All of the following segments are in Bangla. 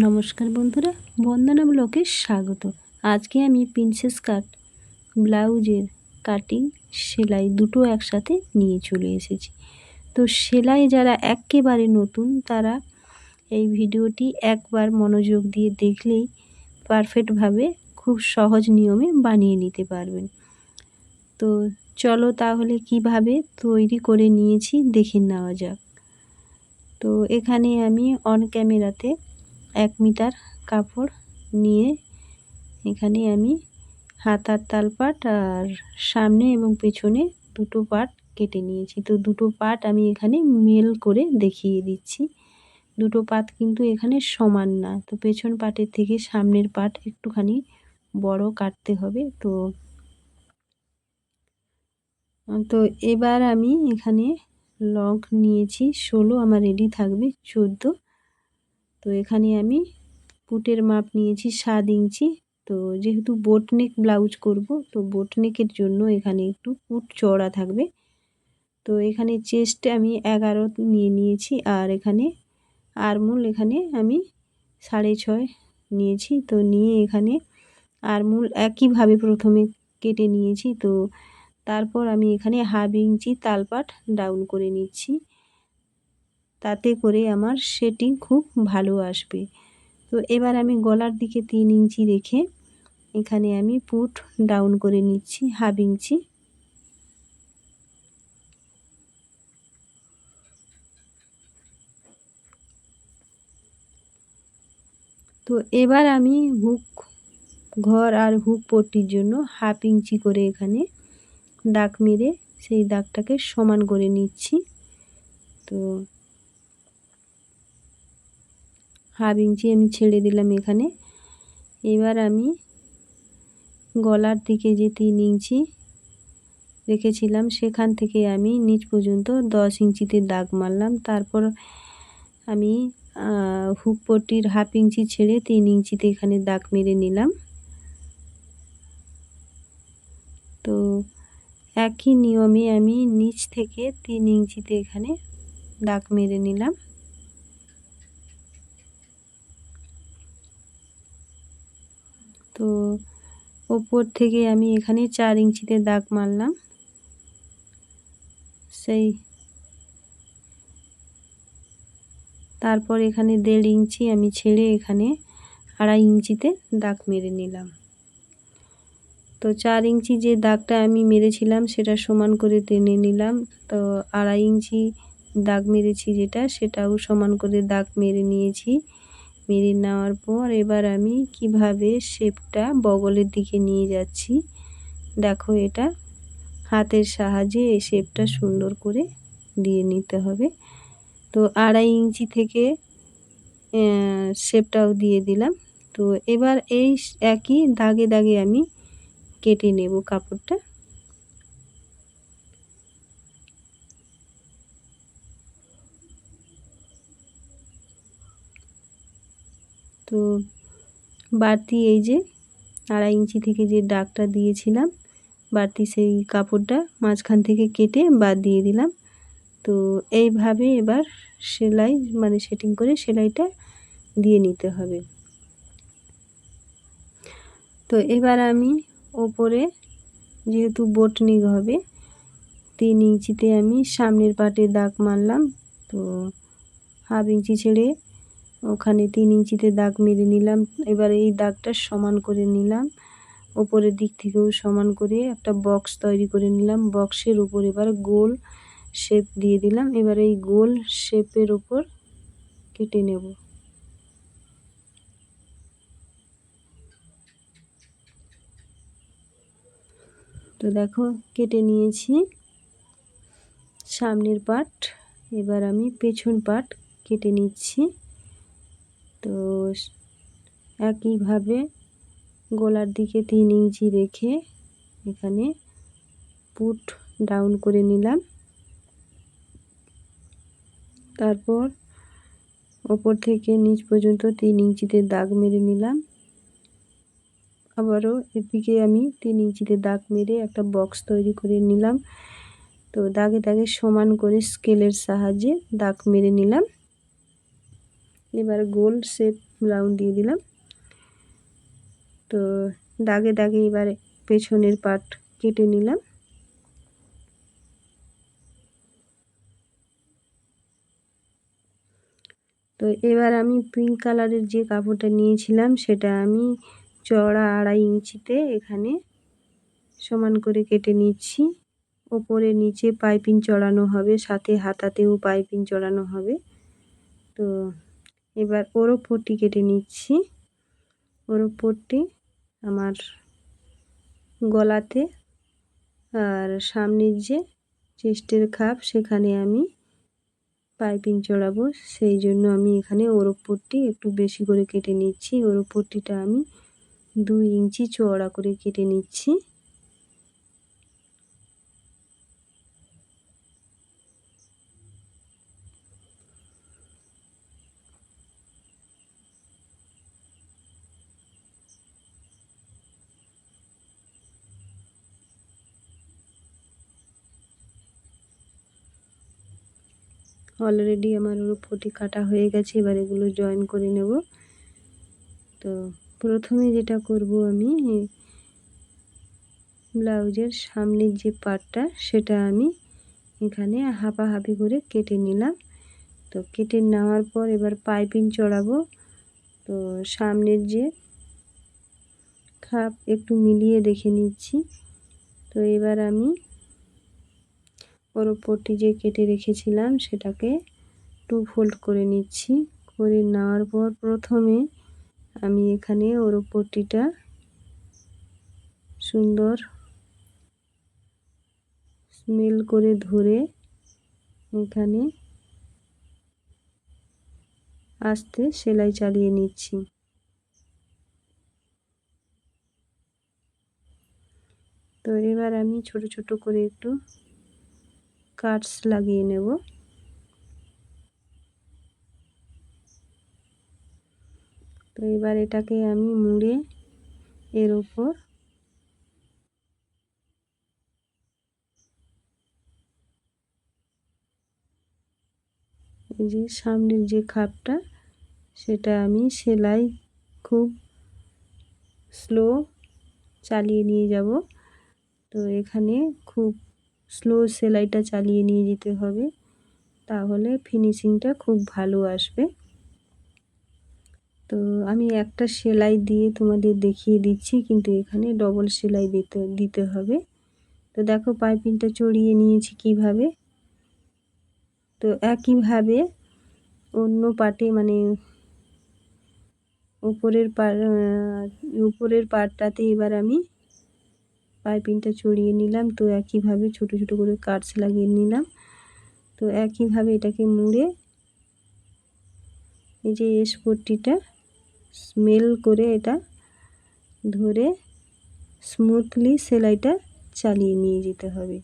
নমস্কার বন্ধুরা, বন্দনা ব্লকে স্বাগত। আজকে আমি প্রিন্সেস কাট, ব্লাউজের কাটিং, সেলাই দুটো একসাথে নিয়ে চলে এসেছি। তো সেলাই যারা একেবারে নতুন, তারা এই ভিডিওটি একবার মনোযোগ দিয়ে দেখলেই পারফেক্টভাবে খুব সহজ নিয়মে বানিয়ে নিতে পারবেন। তো চলো তাহলে কীভাবে তৈরি করে নিয়েছি দেখে নেওয়া যাক। তো এখানে আমি অন ক্যামেরাতে এক মিটার কাপড় নিয়ে এখানে আমি হাতার তালপাট আর সামনে এবং পেছনে দুটো পাট কেটে নিয়েছি। তো দুটো পাট আমি এখানে মেল করে দেখিয়ে দিচ্ছি। দুটো পাত কিন্তু এখানে সমান না। তো পেছন পাটের থেকে সামনের পাট একটুখানি বড় কাটতে হবে। তো তো এবার আমি এখানে লং নিয়েছি। ষোলো আমার রেডি থাকবে। চোদ্দ তো এখানে আমি পুটের মাপ নিয়েছি সাত ইঞ্চি। তো যেহেতু বোটনেক ব্লাউজ করব, তো বোটনেকের জন্য এখানে একটু পুট চড়া থাকবে। তো এখানে চেস্টে আমি এগারো নিয়ে নিয়েছি আর এখানে আরমুল এখানে আমি সাড়ে ছয় নিয়েছি। তো নিয়ে এখানে আরমুল একইভাবে প্রথমে কেটে নিয়েছি। তো তারপর আমি এখানে হাফ ইঞ্চি তালপাট ডাউন করে নিচ্ছি। তাতে করে আমার সেটিং খুব ভালো আসবে। তো এবার আমি গলার দিকে তিন ইঞ্চি রেখে এখানে আমি পুট ডাউন করে নিচ্ছি, হাফ ইঞ্চি। তো এবার আমি হুক, ঘর আর হুক পট্টির জন্য হাফ ইঞ্চি করে এখানে দাগ মেরে সেই দাগটাকে সমান করে নিচ্ছি। তো হাফ ইঞ্চি আমি ছেড়ে দিলাম এখানে। এবার আমি গলার দিকে যে তিন ইঞ্চি রেখেছিলাম, সেখান থেকে আমি নিচ পর্যন্ত দশ ইঞ্চিতে দাগ মারলাম। তারপর আমি হুক পট্টির হাফ ইঞ্চি ছেড়ে তিন ইঞ্চিতে এখানে দাগ মেরে নিলাম। তো একই নিয়মে আমি নিচ থেকে তিন ইঞ্চিতে এখানে দাগ মেরে নিলাম। তো ওপর থেকে আমি এখানে চার ইঞ্চিতে দাগ মারলাম। সেই তারপর এখানে দেড় ইঞ্চি আমি ছেড়ে এখানে আড়াই ইঞ্চিতে দাগ মেরে নিলাম। তো চার ইঞ্চি যে দাগটা আমি মেরেছিলাম সেটা সমান করে টেনে নিলাম। তো আড়াই ইঞ্চি দাগ মেরেছি যেটা, সেটাও সমান করে দাগ মেরে নিয়েছি। মেরে নেওয়ার পর এবার আমি কীভাবে শেপটা বগলের দিকে নিয়ে যাচ্ছি, দেখো এটা হাতের সাহায্যে এই শেপটা সুন্দর করে দিয়ে নিতে হবে। তো আড়াই ইঞ্চি থেকে শেপটাও দিয়ে দিলাম। তো এবার এই একই দাগে দাগে আমি কেটে নেব কাপড়টা। তো বাড়তি এই যে আড়াই ইঞ্চি থেকে যে ডাকটা দিয়েছিলাম, বাড়তি সেই কাপড়টা মাঝখান থেকে কেটে বাদ দিয়ে দিলাম। তো এইভাবে এবার সেলাই মানে সেটিং করে সেলাইটা দিয়ে নিতে হবে। তো এবার আমি ওপরে যেহেতু বোটনিক হবে, তিন ইঞ্চিতে আমি সামনের পাটে দাগ মারলাম। তো হাফ ইঞ্চি ছেড়ে ওখানে তিন ইঞ্চিতে দাগ মেরে নিলাম। এবার এই দাগটা সমান করে নিলাম। ওপরের দিক থেকেও সমান করে একটা বক্স তৈরি করে নিলাম। বক্সের উপর এবার গোল শেপ দিয়ে দিলাম। এবার এই গোল শেপের ওপর কেটে নেব। তো দেখো, কেটে নিয়েছি। সামনের পাট এবার আমি পেছন পাট কেটে নিচ্ছি। তো একইভাবে গলার দিকে তিন ইঞ্চি রেখে এখানে পুট ডাউন করে নিলাম। তারপর ওপর থেকে নিচ পর্যন্ত তিন ইঞ্চিতে দাগ মেরে নিলাম। আবারও এদিকে আমি তিন ইঞ্চিতে দাগ মেরে একটা বক্স তৈরি করে নিলাম। তো দাগে দাগে সমান করে স্কেলের সাহায্যে দাগ মেরে নিলাম। এবার গোল শেপ রাউন্ড দিয়ে দিলাম। তো দাগে দাগে এবার পেছনের পাট কেটে নিলাম। তো এবার আমি পিঙ্ক কালারের যে কাপড়টা নিয়েছিলাম, সেটা আমি চড়া আড়াই ইঞ্চিতে এখানে সমান করে কেটে নিচ্ছি। ওপরে নিচে পাইপিং চড়ানো হবে, সাথে হাতাতেও পাইপিং চড়ানো হবে। তো এবার ওরও পট্টি কেটে নিচ্ছি। ওরও পট্টি আমার গলাতে আর সামনের যে চেস্টের খাপ সেখানে আমি পাইপিং চড়াবো, সেই জন্য আমি এখানে ওরও পট্টি একটু বেশি করে কেটে নিচ্ছি। ওরও পট্টিটা আমি দুই ইঞ্চি চওড়া করে কেটে নিচ্ছি। অলরেডি আমার ওর পটি কাটা হয়ে গেছে, এবার এগুলো জয়েন করে নেব। তো প্রথমে যেটা করব আমি, ব্লাউজের সামনের যে পার্টটা সেটা আমি এখানে হাঁপাহাঁপি করে কেটে নিলাম। তো কেটে নেওয়ার পর এবার পাইপিং চড়াবো। তো সামনের যে খাপ একটু মিলিয়ে দেখে নিচ্ছি। তো এবার আমি ওর ওপরটি যে কেটে রেখেছিলাম, সেটাকে টু ফোল্ড করে নিচ্ছি। করে নেওয়ার পর প্রথমে আমি এখানে ওর ওপরটিটা সুন্দর স্মেল করে ধরে এখানে আস্তে সেলাই চালিয়ে নিচ্ছি। তো এবার আমি ছোট ছোট করে একটু কাটস লাগিয়ে নেব। তো এবার এটাকে আমি মুড়ে এর ওপর এই যে সামনের যে খাপটা, সেটা আমি সেলাই খুব স্লো চালিয়ে নিয়ে যাব। তো এখানে খুব স্লো সেলাইটা চালিয়ে নিয়ে যেতে হবে। তাহলে ফিনিশিংটা খুব ভালো আসবে। তো আমি একটা সেলাই দিয়ে তোমাদের দেখিয়ে দিচ্ছি, কিন্তু এখানে ডবল সেলাই দিতে দিতে হবে। তো দেখো পাইপিংটা চড়িয়ে নিয়েছি কীভাবে। তো একইভাবে অন্য পাটে মানে উপরের পার উপরের পাটটাতে এবার আমি পাইপিংটা চড়িয়ে নিলাম। তো একইভাবে ছোট ছোট করে কাটস লাগিয়ে নিলাম। তো একইভাবে এটাকে মুড়ে এই যে স্পটটিটা স্মেল করে এটা ধরে স্মুথলি সেলাইটা চালিয়ে নিয়ে যেতে হবে।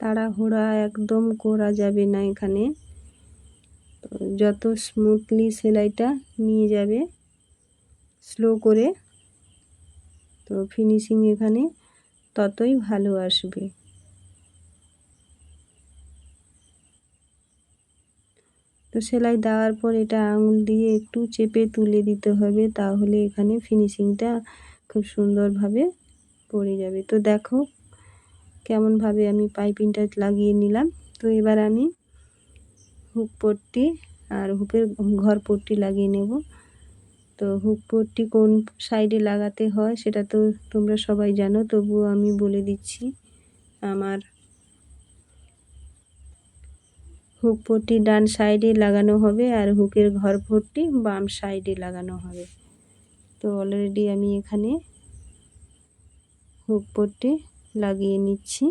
তাড়াহুড়া একদম করা যাবে না এখানে। যত স্মুথলি সেলাইটা নিয়ে যাবে স্লো করে, তো ফিনিশিং এখানে ততই ভালো আসবে। তো সেলাই দেওয়ার পর এটা আঙুল দিয়ে একটু চেপে তুলে দিতে হবে, তাহলে এখানে ফিনিশিংটা খুব সুন্দরভাবে পড়ে যাবে। তো দেখো কেমনভাবে আমি পাইপিংটা লাগিয়ে নিলাম। তো এবার আমি হুক পট্টি আর হুকের ঘর পট্টি লাগিয়ে নেব। তো হুক পট্টি কোন সাইডে লাগাতে হয় সেটা তো তোমরা সবাই জানো তবুও আমি বলে দিচ্ছি আমার হুক পট্টি ডান সাইডে লাগানো হবে আর হুকের ঘর পট্টি বাম সাইডে লাগানো হবে। তো অলরেডি আমি এখানে হুক পট্টি লাগিয়ে নিচ্ছি।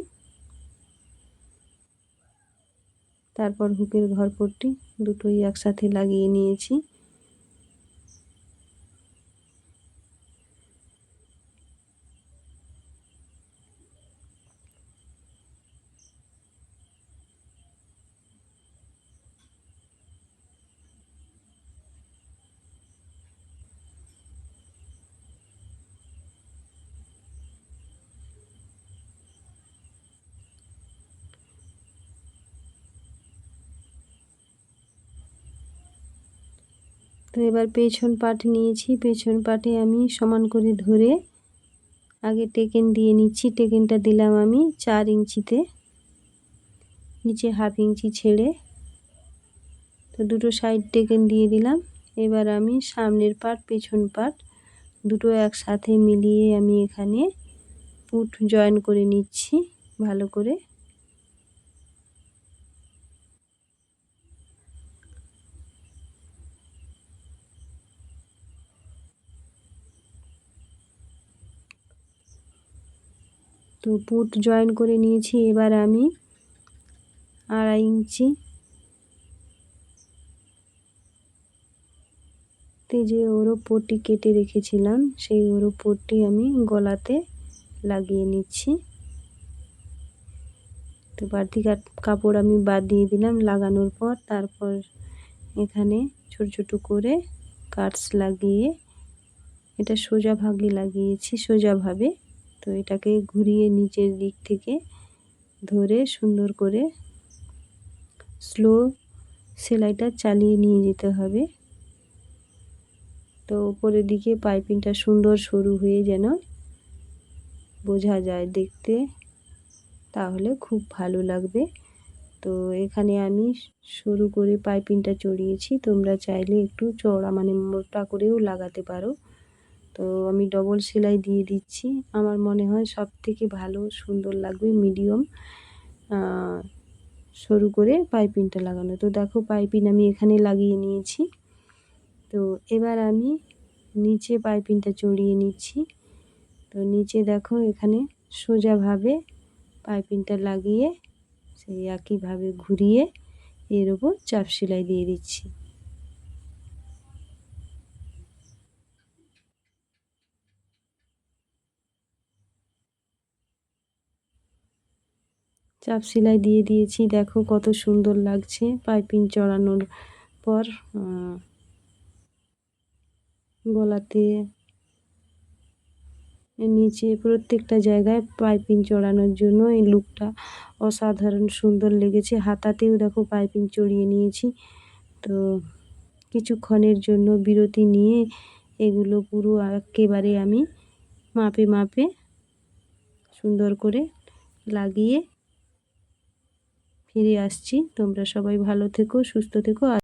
তারপর হুকের ঘরপট্টি দুটোই একসাথে লাগিয়ে নিয়েছি। তো এবার পেছন পাট নিয়েছি, পেছন পাটে আমি সমান করে ধরে আগে টেকেন দিয়ে নিচ্ছি, টেকেনটা দিলাম আমি চার ইঞ্চিতে, নিচে হাফ ইঞ্চি ছেড়ে। তো দুটো সাইড টেকেন দিয়ে দিলাম, এবার আমি সামনের পাট, পেছন পাট দুটো একসাথে মিলিয়ে আমি এখানে পুট জয়েন করে নিচ্ছি ভালো করে। তো পুট জয়েন করে নিয়েছি, এবার আমি আড়াই ইঞ্চি তে যে ওরও পোটটি কেটে রেখেছিলাম, সেই ওরও পোটটি আমি গলাতে লাগিয়ে নিচ্ছি। তো বাড়তি কাপড় আমি বাদ দিয়ে দিলাম লাগানোর পর, তারপর এখানে ছোট ছোট করে কাটস লাগিয়ে, এটা সোজা ভাগে লাগিয়েছি, সোজাভাবে তো এটাকে ঘুরিয়ে নিচের দিক থেকে ধরে সুন্দর করে স্লো সেলাইটা চালিয়ে নিয়ে যেতে হবে। তো উপরের দিকে পাইপিংটা সুন্দর সরু হয়ে যেন বোঝা যায় দেখতে, তাহলে খুব ভালো লাগবে। তো এখানে আমি শুরু করে পাইপিংটা চড়িয়েছি, তোমরা চাইলে একটু চড়া মানে মোটা করেও লাগাতে পারো। তো আমি ডবল সেলাই দিয়ে দিচ্ছি। আমার মনে হয় সব থেকে ভালো, সুন্দর লাগবে মিডিয়াম সরু করে পাইপিংটা লাগানো। তো দেখো পাইপিং আমি এখানে লাগিয়ে নিয়েছি। তো এবার আমি নিচে পাইপিংটা চড়িয়ে নিচ্ছি। তো নিচে দেখো এখানে সোজাভাবে পাইপিংটা লাগিয়ে সেই একইভাবে ঘুরিয়ে এর ওপর চাপ সেলাই দিয়ে দিচ্ছি। চাপ সেলাই দিয়ে দিয়েছি। দেখো কত সুন্দর লাগছে পাইপিং চড়ানোর পর গলাতে। নিচে প্রত্যেকটা জায়গায় পাইপিং চড়ানোর জন্য এই লুকটা অসাধারণ সুন্দর লেগেছে। হাতাতেও দেখো পাইপিং চড়িয়ে নিয়েছি। তো কিছুক্ষণের জন্য বিরতি নিয়ে এগুলো পুরো একেবারে আমি মাপে মাপে সুন্দর করে লাগিয়ে ফিরে আসছি। তোমরা সবাই ভালো থেকো সুস্থ থেকো।